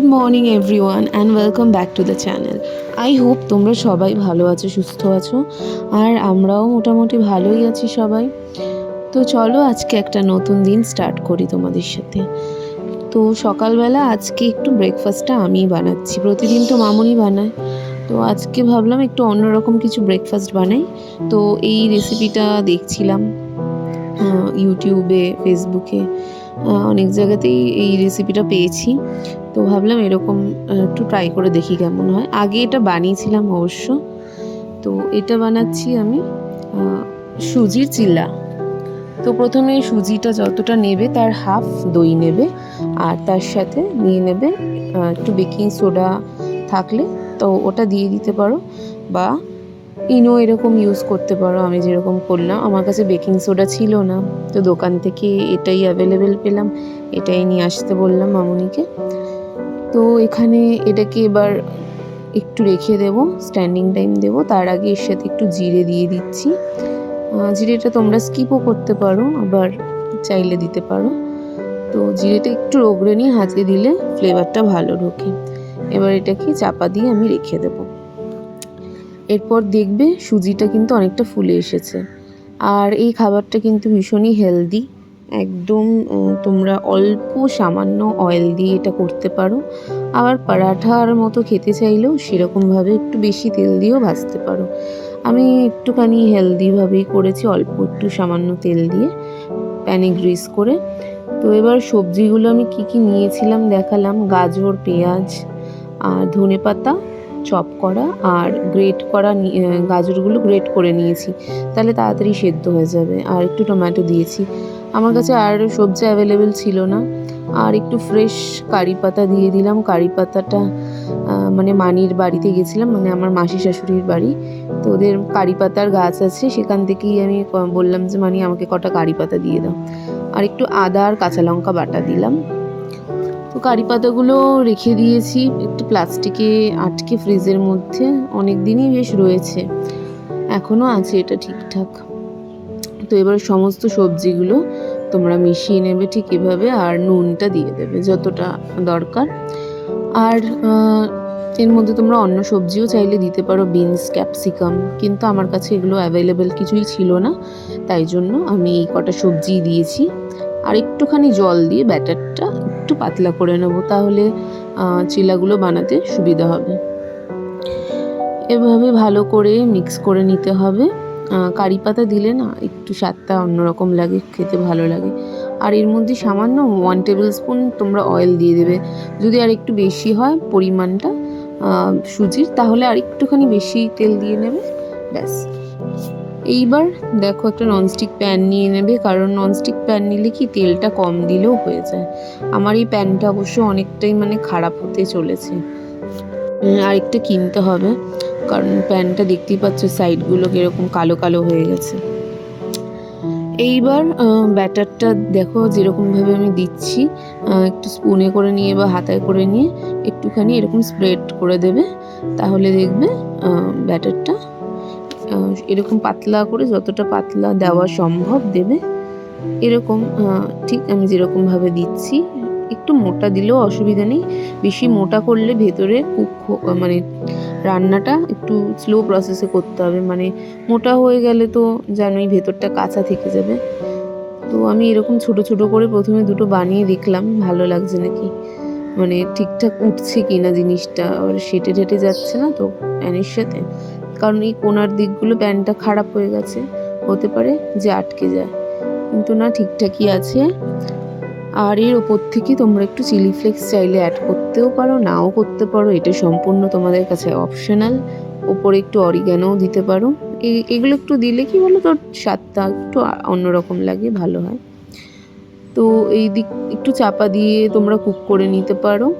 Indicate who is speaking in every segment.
Speaker 1: Good morning everyone and welcome back to the channel I hope তোমরা সবাই ভালো আছো, সুস্থ আছো, আর আমরাও মোটামুটি ভালোই আছি সবাই। তো চলো আজকে একটা নতুন দিন স্টার্ট করি তোমাদের সাথে। তো সকালবেলা আজকে একটু ব্রেকফাস্টটা আমিই বানাচ্ছি। প্রতিদিন তো মামুনি বানায়। তো আজকে ভাবলাম একটু অন্যরকম কিছু ব্রেকফাস্ট বানাই। তো এই রেসিপিটা দেখছিলাম ইউটিউবে ফেসবুকে অনেক জায়গাতেই এই রেসিপিটা পেয়েছি। তো ভাবলাম এরকম একটু ট্রাই করে দেখি কেমন হয়। আগে এটা বানিয়েছিলাম অবশ্য। তো এটা বানাচ্ছি আমি সুজির চিল্লা। তো প্রথমে সুজিটা যতটা নেবে তার হাফ দই নেবে আর তার সাথে নিয়ে নেবে একটু বেকিং সোডা থাকলে। তো ওটা দিয়ে দিতে পারো বা ইনো এরকম ইউজ করতে পারো, আমি যেরকম করলাম। আমার কাছে বেকিং সোডা ছিল না, তো দোকান থেকে এটাই অ্যাভেলেবেল পেলাম, এটাই নিয়ে আসতে বললাম মামুনিকে। তো এখানে এটাকে এবার একটু রেখে দেব স্ট্যান্ডিং টাইম দেব। তার আগে এর সাথে একটু জিরে দিয়ে দিচ্ছি। জিরেটা তোমরা স্কিপও করতে পারো, আবার চাইলে দিতে পারো। তো জিরেটা একটু রগড়ে নিয়ে হাতে দিলে ফ্লেভারটা ভালো ঢোকে। এবার এটাকে চাপা দিয়ে আমি রেখে দেবো। এরপর দেখবে সুজিটা কিন্তু অনেকটা ফুলে এসেছে। আর এই খাবারটা কিন্তু ভীষণই হেলদি একদম তোমরা অল্প সামান্য অয়েল দিয়ে এটা করতে পারো। আবার পরাঠার মতো খেতে চাইলেও সেরকমভাবে একটু বেশি তেল দিয়েও ভাজতে পারো। আমি একটুখানি হেলদিভাবেই করেছি, অল্প একটু সামান্য তেল দিয়ে প্যানে গ্রিস করে। তো এবার সবজিগুলো আমি কি কি নিয়েছিলাম দেখালাম। গাজর, পেঁয়াজ, আর ধনে পাতা চপ করা আর গ্রেট করা গাজরগুলো গ্রেট করে নিয়েছি। তাহলে তাড়াতাড়ি সেদ্ধ হয়ে যাবে। আর একটু টমেটো দিয়েছি। আমার কাছে আর সবজি অ্যাভেলেবেল ছিল না। আর একটু ফ্রেশ কারি পাতা দিয়ে দিলাম। কারি পাতাটা মানে মানির বাড়িতে গেছিলাম মানে আমার মাসি শাশুড়ির বাড়ি। তো ওদের কারি পাতার গাছ আছে, সেখান থেকেই আমি বললাম যে, মানি, আমাকে কটা কারি পাতা দিয়ে দাও। আর একটু আদা আর কাঁচা লঙ্কা বাটা দিলাম। তো কারি পাতাগুলো রেখে দিয়েছি, একটু প্লাস্টিকে আটকে ফ্রিজের মধ্যে অনেক দিনই বেশ রয়েছে এখনও আছে এটা ঠিকঠাক। তো এবার সমস্ত সবজিগুলো তোমরা মিশিয়ে নেবে ঠিক এভাবে, আর নুনটা দিয়ে দেবে যতটা দরকার। আর এর মধ্যে তোমরা অন্য সবজিও চাইলে দিতে পারো, বিনস, ক্যাপসিকাম, কিন্তু আমার কাছে এগুলো অ্যাভেলেবেল কিছুই ছিল না, তাই জন্য আমি এই কটা সবজি দিয়েছি। আর একটুখানি জল দিয়ে ব্যাটারটা একটু পাতলা করে নেব, তাহলে চিলাগুলো বানাতে সুবিধা হবে। এভাবে ভালো করে মিক্স করে নিতে হবে। কারি পাতা দিলে না একটু স্বাদটা অন্যরকম লাগে, খেতে ভালো লাগে। আর এর মধ্যে সামান্য ওয়ান টেবিল স্পুন তোমরা অয়েল দিয়ে দেবে। যদি আর একটু বেশি হয় পরিমাণটা সুজির, তাহলে আর একটুখানি বেশি তেল দিয়ে নেবে, ব্যাস। এইবার দেখো একটা ননস্টিক প্যান নিয়ে নেবে, কারণ ননস্টিক প্যান নিলে কি তেলটা কম দিলেও হয়ে যায়। আমার এই প্যানটা অবশ্য অনেকটাই মানে খারাপ হতে চলেছে। আরেকটা কিনতে হবে, কারণ প্যানটা দেখতেই পাচ্ছ সাইডগুলো কীরকম কালো কালো হয়ে গেছে। এইবার ব্যাটারটা দেখো যেরকমভাবে আমি দিচ্ছি একটু স্পুনে করে নিয়ে বা হাতায় করে নিয়ে একটুখানি এরকম স্প্রেড করে দেবে, তাহলে দেখবে ব্যাটারটা এরকম পাতলা করে যতটা পাতলা দেওয়া সম্ভব দেবে এরকম ঠিক আমি যেরকমভাবে দিচ্ছি একটু মোটা দিলেও অসুবিধা নেই বেশি মোটা করলে ভেতরে কুক মানে রান্নাটা একটু স্লো প্রসেসে করতে হবে মানে মোটা হয়ে গেলে তো জানোই ভেতরটা কাঁচা থেকে যাবে। তো আমি এরকম ছোট ছোট করে প্রথমে দুটো বানিয়ে দেখলাম ভালো লাগছে নাকি? মানে ঠিকঠাক উঠছে কি না জিনিসটা আবার সেটে টেটে যাচ্ছে না তো প্যানের সাথে কারণ এই কোনার দিকগুলো প্যানটা খারাপ হয়ে গেছে। হতে পারে যে আটকে যায়। কিন্তু না, ঠিকঠাকই আছে। আর এর ওপর থেকে তোমরা একটু চিলি ফ্লেক্স চাইলে অ্যাড করতেও পারো, নাও করতে পারো। এটা সম্পূর্ণ তোমাদের কাছে অপশনাল ওপরে একটু অরিগ্যানোও দিতে পারো। এগুলো একটু দিলে কি বলো তো স্বাদটা একটু অন্যরকম লাগে, ভালো হয়। তো এই দিক, একটু চাপা দিয়ে তোমরা কুক করে নিতে পারো।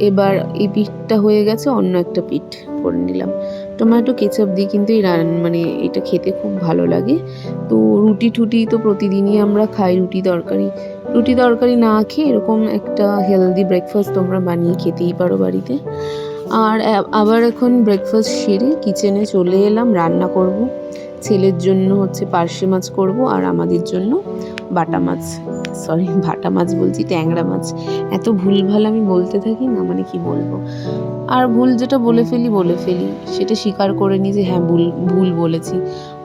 Speaker 1: এবার এই পিঠটা হয়ে গেছে, অন্য একটা পিঠ করে নিলাম। টমেটো, কেচাপ দিয়ে কিন্তু এই রান মানে এটা খেতে খুব ভালো লাগে। তো রুটি টুটি তো প্রতিদিনই আমরা খাই, রুটি তরকারি। রুটি তরকারি না খেয়ে এরকম একটা হেলদি ব্রেকফাস্ট তোমরা বানিয়ে খেতেই পারো বাড়িতে। আর আবার এখন ব্রেকফাস্ট সেরে কিচেনে চলে এলাম, রান্না করব। ছেলের জন্য হচ্ছে পার্শে মাছ করব আর আমাদের জন্য বাটা মাছ। সরি ভাটা মাছ বলছি, ট্যাংরা মাছ। এত ভুলভাল আমি বলতে থাকি না মানে কি বলব? আর ভুল যেটা বলে ফেলি বলে ফেলি। সেটা স্বীকার করে নিই যে হ্যাঁ ভুল ভুল বলেছি।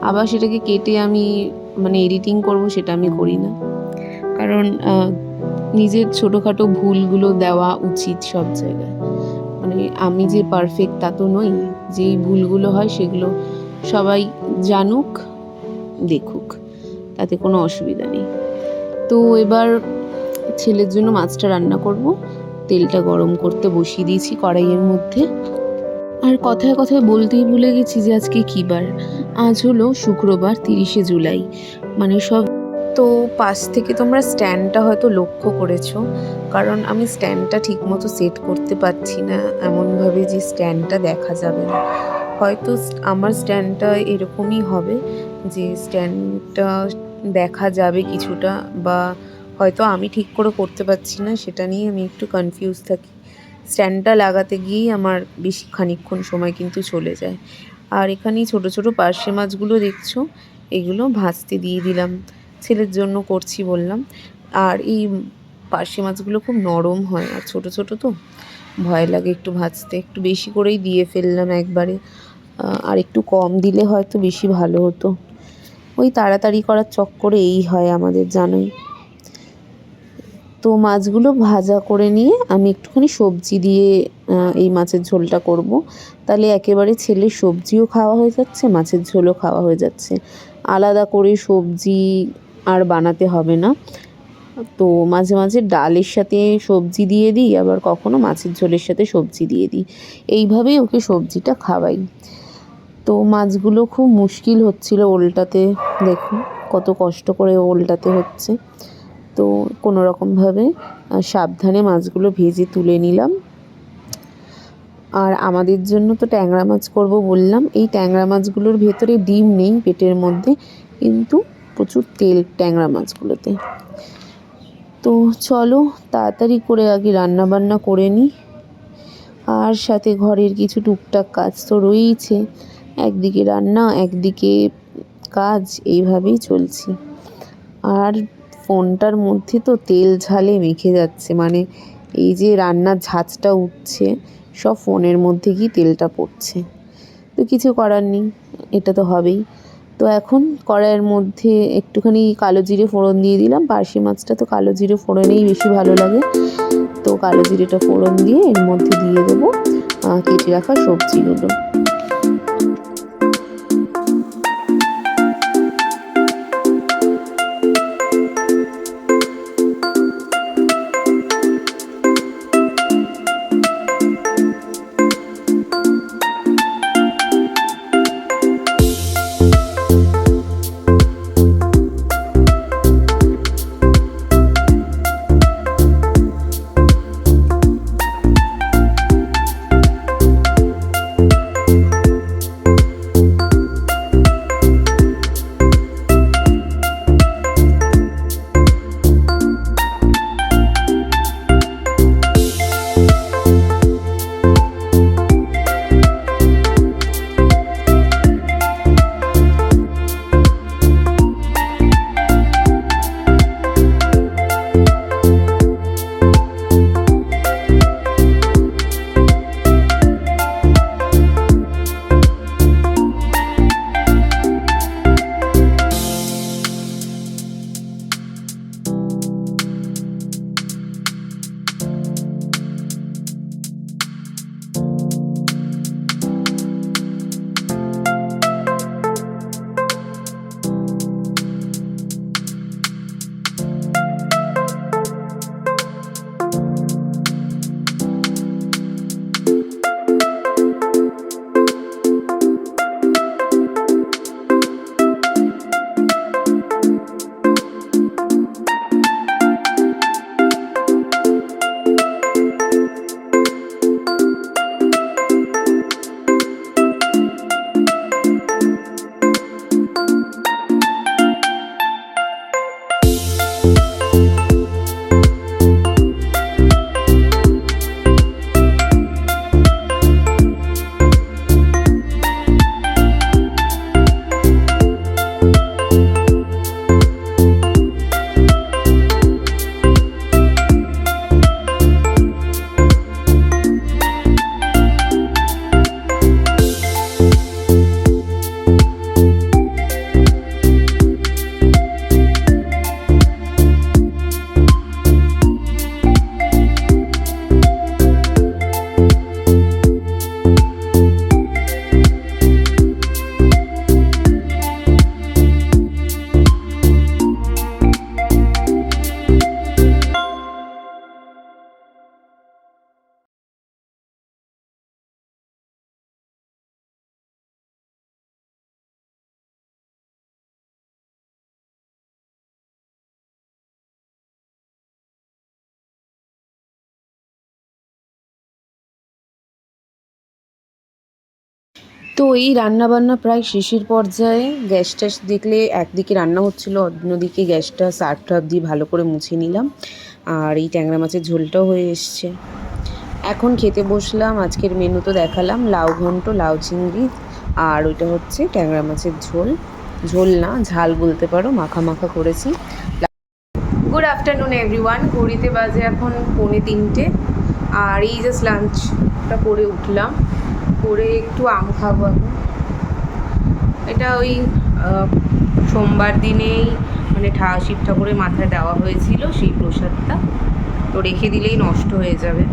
Speaker 1: আবার সেটাকে কেটে আমি মানে এডিটিং করব, সেটা আমি করি না। কারণ নিজের ছোটোখাটো ভুলগুলো দেওয়া উচিত সব জায়গায়। মানে আমি যে পারফেক্ট তা তো নই। যেই ভুলগুলো হয়, সেগুলো সবাই জানুক, দেখুক। তাতে কোনো অসুবিধা নেই। তো এবার ছেলের জন্য মাছটা রান্না করব। তেলটা গরম করতে বসিয়ে দিয়েছি কড়াইয়ের মধ্যে। আর কথায় কথায় বলতেই ভুলে গেছি যে আজকে কী বার। আজ হলো শুক্রবার, তিরিশে জুলাই। মানে সব তো পাশ থেকে তোমরা স্ট্যান্ডটা হয়তো লক্ষ্য করেছ। কারণ আমি স্ট্যান্ডটা ঠিকমতো সেট করতে পারছি না এমনভাবে যে স্ট্যান্ডটা দেখা যাবে না। হয়তো আমার স্ট্যান্ডটা এরকমই হবে যে স্ট্যান্ডটা দেখা যাবে কিছুটা বা হয়তো আমি ঠিক করে করতে পারছি না, সেটা নিয়ে আমি একটু কনফিউজ থাকি। স্ট্যান্ডটা লাগাতে গিয়েই আমার বেশি খানিকক্ষণ সময় কিন্তু চলে যায়। আর এখানেই ছোট ছোট পার্শে মাছগুলো দেখছ, এগুলো ভাজতে দিয়ে দিলাম। ছেলের জন্য করছি বললাম। আর এই পার্শে মাছগুলো খুব নরম হয়, আর ছোট ছোট তো ভয় লাগে একটু ভাজতে। একটু বেশি করেই দিয়ে ফেললাম একবারে। আর একটু কম দিলে হয়তো বেশি ভালো হতো। ওই তাড়াতাড়ি করার চক্করে এই হয় আমাদের, জানোই। তো মাছগুলো ভাজা করে নিয়ে আমি একটুখানি সবজি দিয়ে এই মাছের ঝোলটা করব। তাহলে একেবারে ছেলে সবজিও খাওয়া হয়ে যাচ্ছে, মাছের ঝোলও খাওয়া হয়ে যাচ্ছে। আলাদা করে সবজি আর বানাতে হবে না। তো মাঝে মাঝে ডালের সাথে সবজি দিয়ে দিই, আবার কখনো মাছের ঝোলের সাথে সবজি দিয়ে দিই। এইভাবেই ওকে সবজিটা খাওয়াই। তো মাছগুলো খুব মুশকিল হচ্ছিল ওল্টাতে। দেখুন, কত কষ্ট করে ওল্টাতে হচ্ছে। তো কোনো রকমভাবে সাবধানে মাছগুলো ভেজে তুলে নিলাম। আর আমাদের জন্য তো ট্যাংরা মাছ করব বললাম। এই ট্যাংরা মাছগুলোর ভেতরে ডিম নেই পেটের মধ্যে, কিন্তু প্রচুর তেল ট্যাংরা মাছগুলোতে। তো চলো, তাড়াতাড়ি করে আগে রান্না বান্না করে নিই। আর সাথে ঘরের কিছু টুকটাক কাজ তো রয়েইছে। একদিকে রান্না, একদিকে কাজ, এইভাবেই চলছি। আর ফোনটার মধ্যে তো তেল ঝালে মেখে যাচ্ছে মানে এই যে রান্নার ঝাঁজটা উঠছে, সব ফোনের মধ্যে গিয়ে তেলটা পড়ছে। তো কিছু করার নেই, এটা তো হবেই। তো এখন কড়াইয়ের মধ্যে একটুখানি কালো জিরে ফোড়ন দিয়ে দিলাম, পার্শে মাছটা তো কালো জিরে ফোড়নেই বেশি ভালো লাগে। তো কালো জিরেটা ফোড়ন দিয়ে এর মধ্যে দিয়ে দেবো কেটে রাখা সবজিগুলো তো এই রান্না বান্না প্রায় শেষের পর্যায়ে গ্যাস ট্যাস দেখলে একদিকে রান্না হচ্ছিল, অন্যদিকে গ্যাসটা সার্ফ টার্ফ দিয়ে ভালো করে মুছে নিলাম। আর এই ট্যাংরা মাছের ঝোলটাও হয়ে এসছে। এখন খেতে বসলাম, আজকের মেনু তো দেখালাম, লাউ ঘন্ট, লাউ চিংড়ি, আর ওইটা হচ্ছে ট্যাংরা মাছের ঝোল। ঝোল না, ঝাল বলতে পারো, মাখা মাখা করেছি। গুড আফটারনুন এভরিওয়ান ঘড়িতে বাজে এখন পৌনে তিনটে। আর এই জাস্ট লাঞ্চটা করে উঠলাম। করে একটু আম খাব এখন এটা ওই সোমবার দিনেই মানে ঠা, শিব ঠাকুরের মাথায় দেওয়া হয়েছিল সেই প্রসাদটা। তো রেখে দিলেই নষ্ট হয়ে যাবে।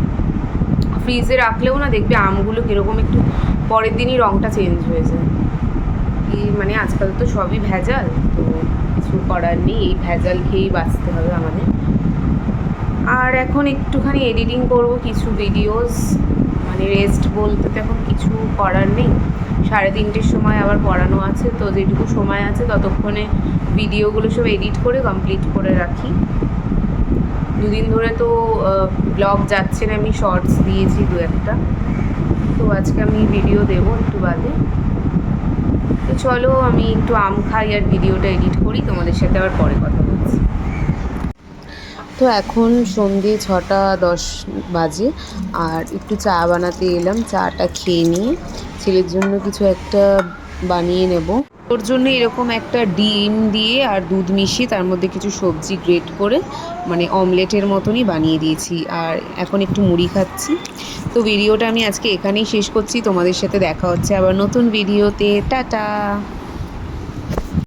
Speaker 1: ফ্রিজে রাখলেও না দেখবে আমগুলো কীরকম একটু পরের দিনই রঙটা চেঞ্জ হয়ে যায়। কি মানে আজকাল তো সবই ভেজাল, তো কিছু করার নেই, এই ভেজাল খেয়েই বাঁচতে হবে আমাদের। আর এখন একটুখানি এডিটিং করব, কিছু ভিডিওস মানে রেস্ট বলতে তো এখন কিছু করার নেই। সাড়ে তিনটের সময় আবার পড়ানো আছে, তো যেটুকু সময় আছে ততক্ষণে ভিডিওগুলো সব এডিট করে কমপ্লিট করে রাখি। দুদিন ধরে তো ব্লগ যাচ্ছে না, আমি শর্টস দিয়েছি দু একটা। তো আজকে আমি ভিডিও দেবো একটু বাদে। তো চলো আমি একটু আম খাই আর ভিডিওটা এডিট করি, তোমাদের সাথে আবার পরে কথা তো এখন সন্ধে ছটা দশ বাজে আর একটু চা বানাতে এলাম। চাটা খেয়ে নিয়ে ছেলের জন্য কিছু একটা বানিয়ে নেব। ওর জন্য এরকম একটা ডিম দিয়ে আর দুধ মিশিয়ে তার মধ্যে কিছু সবজি গ্রেট করে মানে অমলেটের মতনই বানিয়ে দিয়েছি আর এখন একটু মুড়ি খাচ্ছি। তো ভিডিওটা আমি আজকে এখানেই শেষ করছি। তোমাদের সাথে দেখা হচ্ছে আবার নতুন ভিডিওতে। টাটা!